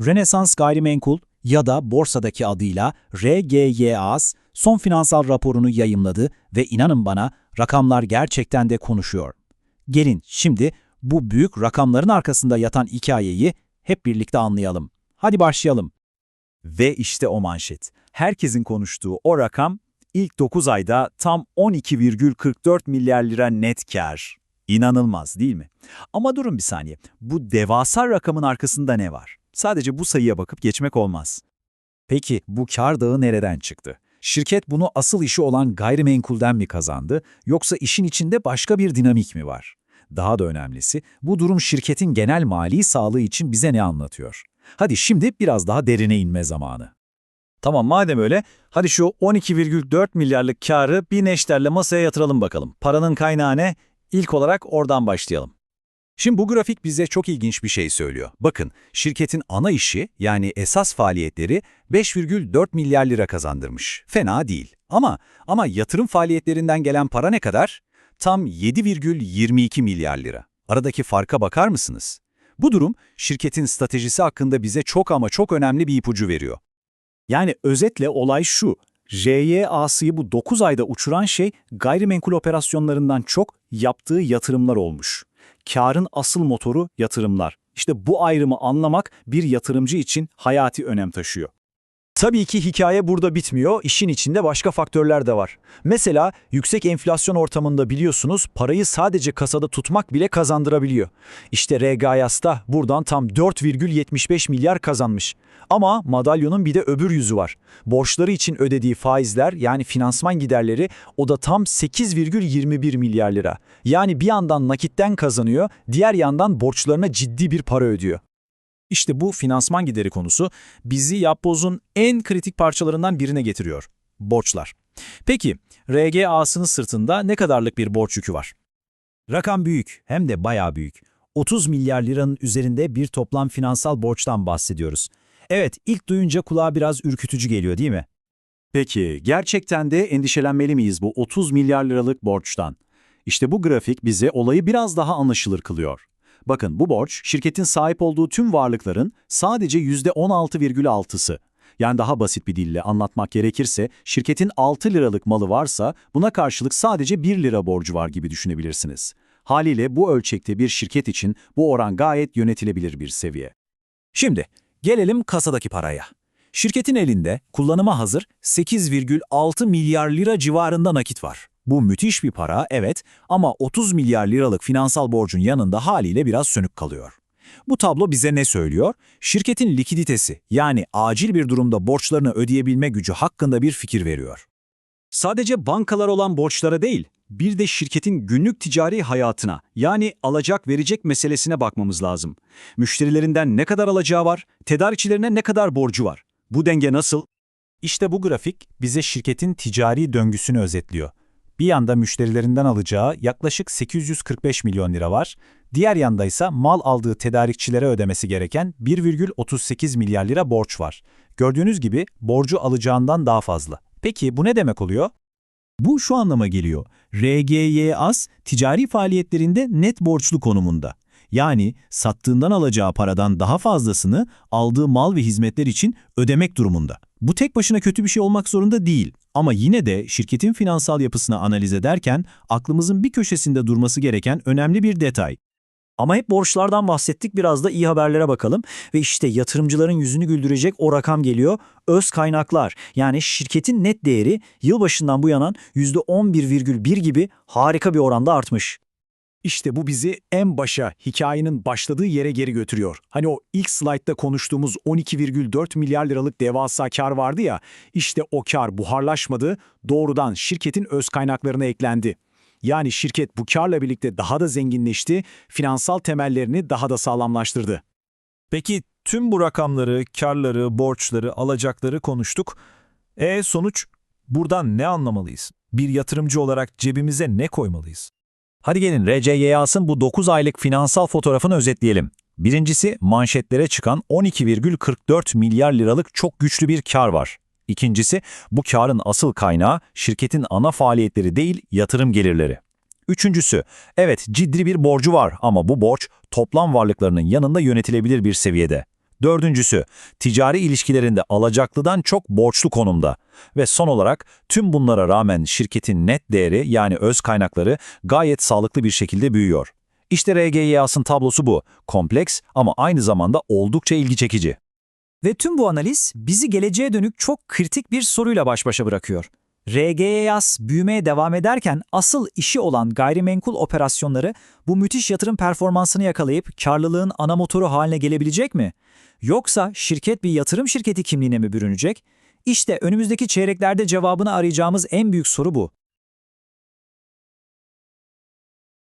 Rönesans Gayrimenkul ya da borsadaki adıyla RGYAS son finansal raporunu yayımladı ve inanın bana rakamlar gerçekten de konuşuyor. Gelin şimdi bu büyük rakamların arkasında yatan hikayeyi hep birlikte anlayalım. Hadi başlayalım. Ve işte o manşet. Herkesin konuştuğu o rakam ilk 9 ayda tam 12,44 milyar lira net kar. İnanılmaz değil mi? Ama durun bir saniye. Bu devasa rakamın arkasında ne var? Sadece bu sayıya bakıp geçmek olmaz. Peki bu kar dağı nereden çıktı? Şirket bunu asıl işi olan gayrimenkulden mi kazandı yoksa işin içinde başka bir dinamik mi var? Daha da önemlisi bu durum şirketin genel mali sağlığı için bize ne anlatıyor? Hadi şimdi biraz daha derine inme zamanı. Tamam madem öyle, hadi şu 12,4 milyarlık karı bir neşterle masaya yatıralım bakalım. Paranın kaynağı ne? İlk olarak oradan başlayalım. Şimdi bu grafik bize çok ilginç bir şey söylüyor. Bakın, şirketin ana işi yani esas faaliyetleri 5,4 milyar lira kazandırmış. Fena değil. Ama ama yatırım faaliyetlerinden gelen para ne kadar? Tam 7,22 milyar lira. Aradaki farka bakar mısınız? Bu durum şirketin stratejisi hakkında bize çok ama çok önemli bir ipucu veriyor. Yani özetle olay şu. JYA'sıyı bu 9 ayda uçuran şey gayrimenkul operasyonlarından çok yaptığı yatırımlar olmuş. Karın asıl motoru yatırımlar. İşte bu ayrımı anlamak bir yatırımcı için hayati önem taşıyor. Tabii ki hikaye burada bitmiyor, işin içinde başka faktörler de var. Mesela yüksek enflasyon ortamında biliyorsunuz parayı sadece kasada tutmak bile kazandırabiliyor. İşte RGAYAS da buradan tam 4,75 milyar kazanmış. Ama madalyonun bir de öbür yüzü var. Borçları için ödediği faizler yani finansman giderleri o da tam 8,21 milyar lira. Yani bir yandan nakitten kazanıyor, diğer yandan borçlarına ciddi bir para ödüyor. İşte bu finansman gideri konusu bizi yapbozun en kritik parçalarından birine getiriyor. Borçlar. Peki, RGA'sının sırtında ne kadarlık bir borç yükü var? Rakam büyük, hem de bayağı büyük. 30 milyar liranın üzerinde bir toplam finansal borçtan bahsediyoruz. Evet, ilk duyunca kulağa biraz ürkütücü geliyor değil mi? Peki, gerçekten de endişelenmeli miyiz bu 30 milyar liralık borçtan? İşte bu grafik bize olayı biraz daha anlaşılır kılıyor. Bakın bu borç şirketin sahip olduğu tüm varlıkların sadece %16,6'sı. Yani daha basit bir dille anlatmak gerekirse şirketin 6 liralık malı varsa buna karşılık sadece 1 lira borcu var gibi düşünebilirsiniz. Haliyle bu ölçekte bir şirket için bu oran gayet yönetilebilir bir seviye. Şimdi gelelim kasadaki paraya. Şirketin elinde kullanıma hazır 8,6 milyar lira civarında nakit var. Bu müthiş bir para, evet ama 30 milyar liralık finansal borcun yanında haliyle biraz sönük kalıyor. Bu tablo bize ne söylüyor? Şirketin likiditesi yani acil bir durumda borçlarını ödeyebilme gücü hakkında bir fikir veriyor. Sadece bankalar olan borçlara değil, bir de şirketin günlük ticari hayatına yani alacak verecek meselesine bakmamız lazım. Müşterilerinden ne kadar alacağı var, tedarikçilerine ne kadar borcu var. Bu denge nasıl? İşte bu grafik bize şirketin ticari döngüsünü özetliyor. Bir yanda müşterilerinden alacağı yaklaşık 845 milyon lira var, diğer yanda ise mal aldığı tedarikçilere ödemesi gereken 1,38 milyar lira borç var. Gördüğünüz gibi borcu alacağından daha fazla. Peki bu ne demek oluyor? Bu şu anlama geliyor. RGYAS ticari faaliyetlerinde net borçlu konumunda. Yani sattığından alacağı paradan daha fazlasını aldığı mal ve hizmetler için ödemek durumunda. Bu tek başına kötü bir şey olmak zorunda değil. Ama yine de şirketin finansal yapısını analiz ederken aklımızın bir köşesinde durması gereken önemli bir detay. Ama hep borçlardan bahsettik biraz da iyi haberlere bakalım. Ve işte yatırımcıların yüzünü güldürecek o rakam geliyor. Öz kaynaklar yani şirketin net değeri yılbaşından bu yana %11,1 gibi harika bir oranda artmış. İşte bu bizi en başa, hikayenin başladığı yere geri götürüyor. Hani o ilk slaytta konuştuğumuz 12,4 milyar liralık devasa kar vardı ya, işte o kar buharlaşmadı, doğrudan şirketin öz kaynaklarına eklendi. Yani şirket bu karla birlikte daha da zenginleşti, finansal temellerini daha da sağlamlaştırdı. Peki tüm bu rakamları, karları, borçları, alacakları konuştuk. E sonuç? Buradan ne anlamalıyız? Bir yatırımcı olarak cebimize ne koymalıyız? Hadi gelin RCYAS'ın bu 9 aylık finansal fotoğrafını özetleyelim. Birincisi manşetlere çıkan 12,44 milyar liralık çok güçlü bir kar var. İkincisi bu karın asıl kaynağı şirketin ana faaliyetleri değil yatırım gelirleri. Üçüncüsü, evet ciddi bir borcu var ama bu borç toplam varlıklarının yanında yönetilebilir bir seviyede. Dördüncüsü, ticari ilişkilerinde alacaklıdan çok borçlu konumda. Ve son olarak tüm bunlara rağmen şirketin net değeri yani öz kaynakları gayet sağlıklı bir şekilde büyüyor. İşte RGYAS'ın tablosu bu. Kompleks ama aynı zamanda oldukça ilgi çekici. Ve tüm bu analiz bizi geleceğe dönük çok kritik bir soruyla baş başa bırakıyor. RGEAS büyümeye devam ederken asıl işi olan gayrimenkul operasyonları bu müthiş yatırım performansını yakalayıp karlılığın ana motoru haline gelebilecek mi? Yoksa şirket bir yatırım şirketi kimliğine mi bürünecek? İşte önümüzdeki çeyreklerde cevabını arayacağımız en büyük soru bu.